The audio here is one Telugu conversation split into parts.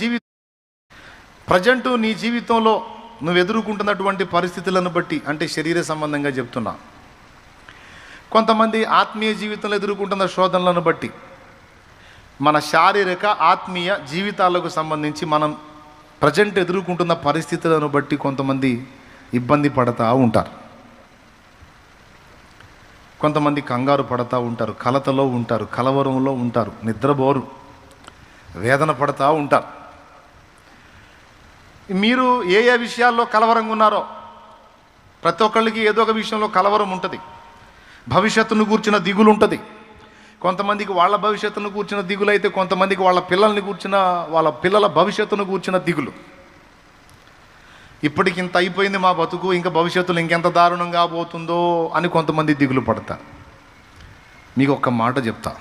జీవి ప్రజెంటు నీ జీవితంలో నువ్వు ఎదుర్కొంటున్నటువంటి పరిస్థితులను బట్టి అంటే శరీర సంబంధంగా చెప్తున్నా. కొంతమంది ఆత్మీయ జీవితంలో ఎదుర్కొంటున్న శోధనలను బట్టి మన శారీరక ఆత్మీయ జీవితాలకు సంబంధించి మనం ప్రజెంట్ ఎదుర్కొంటున్న పరిస్థితులను బట్టి కొంతమంది ఇబ్బంది పడతా ఉంటారు. కొంతమంది కంగారు పడతా ఉంటారు కలతలో ఉంటారు కలవరంలో ఉంటారు నిద్రపోరు వేదన పడతా ఉంటారు. మీరు ఏ ఏ విషయాల్లో కలవరంగా ఉన్నారో ప్రతి ఒక్కళ్ళకి ఏదో ఒక విషయంలో కలవరం ఉంటుంది. భవిష్యత్తును కూర్చిన దిగులు ఉంటుంది. కొంతమందికి వాళ్ళ భవిష్యత్తును కూర్చిన దిగులు అయితే కొంతమందికి వాళ్ళ పిల్లల్ని కూర్చిన వాళ్ళ పిల్లల భవిష్యత్తును కూర్చిన దిగులు. ఇప్పటికి ఇంత అయిపోయింది మా బతుకు ఇంకా భవిష్యత్తులో ఇంకెంత దారుణంగా పోతుందో అని కొంతమంది దిగులు పడతారు. మీకు ఒక్క మాట చెప్తా.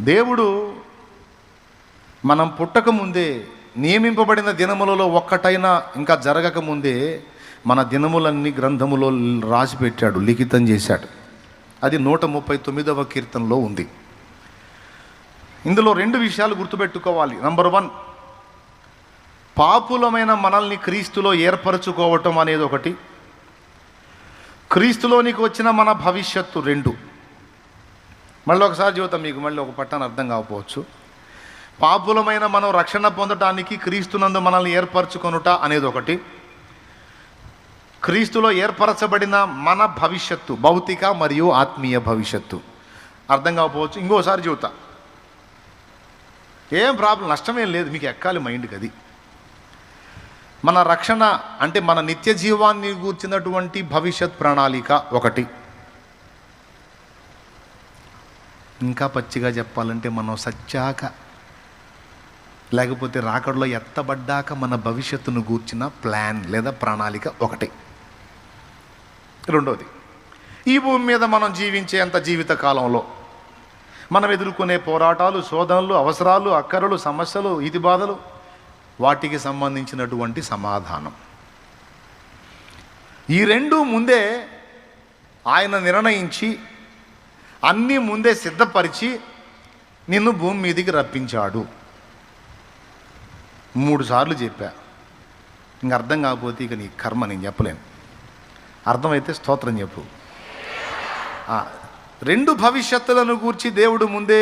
దేవుడు మనం పుట్టకముందే నియమింపబడిన దినములలో ఒక్కటైనా ఇంకా జరగక ముందే మన దినములన్నీ గ్రంథములో రాసి పెట్టాడు లిఖితం చేశాడు. అది నూట ముప్పై తొమ్మిదవ కీర్తనలో ఉంది. ఇందులో రెండు విషయాలు గుర్తుపెట్టుకోవాలి. నంబర్ వన్ పాపులమైన మనల్ని క్రీస్తులో ఏర్పరచుకోవటం అనేది ఒకటి. క్రీస్తులోనికి వచ్చిన మన భవిష్యత్తు రెండు. మళ్ళీ ఒకసారి జీవితం మీకు మళ్ళీ ఒక పట్టాన్ని అర్థం కాకపోవచ్చు. పాపులమైన మనం రక్షణ పొందటానికి క్రీస్తునందు మనల్ని ఏర్పరచుకొనుట అనేది ఒకటి. క్రీస్తులో ఏర్పరచబడిన మన భవిష్యత్తు భౌతిక మరియు ఆత్మీయ భవిష్యత్తు. అర్థం కాకపోవచ్చు ఇంకోసారి చెబుతా. ఏం ప్రాబ్లం నష్టమేం లేదు మీకు ఎక్కాలి మైండ్కి అది. మన రక్షణ అంటే మన నిత్య జీవాన్ని కూర్చున్నటువంటి భవిష్యత్ ప్రణాళిక ఒకటి. ఇంకా పచ్చిగా చెప్పాలంటే మనం సచ్చాక లేకపోతే రాకడలో ఎత్తబడ్డాక మన భవిష్యత్తును గూర్చిన ప్లాన్ లేదా ప్రణాళిక ఒకటి. రెండవది ఈ భూమి మీద మనం జీవించేంత జీవిత కాలంలో మనం ఎదుర్కొనే పోరాటాలు శోధనలు అవసరాలు అక్కరలు సమస్యలు ఇది బాధలు వాటికి సంబంధించినటువంటి సమాధానం. ఈ రెండు ముందే ఆయన నిర్ణయించి అన్నీ ముందే సిద్ధపరిచి నిన్ను భూమి మీదికి రప్పించాడు. మూడు సార్లు చెప్పా. ఇంక అర్థం కాకపోతే ఇక నీ కర్మ నేను చెప్పలేను. అర్థమైతే స్తోత్రం చెప్పు. రెండు భవిష్యత్తులను గూర్చి దేవుడు ముందే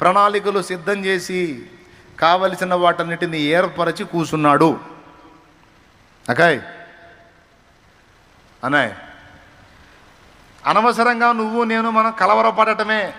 ప్రణాళికలు సిద్ధం చేసి కావలసిన వాటన్నిటిని ఏర్పరచి కూసున్నాడు. అకాయ్ అనాయ్ అనవసరంగా నువ్వు నేను మనం కలవరపడటమే.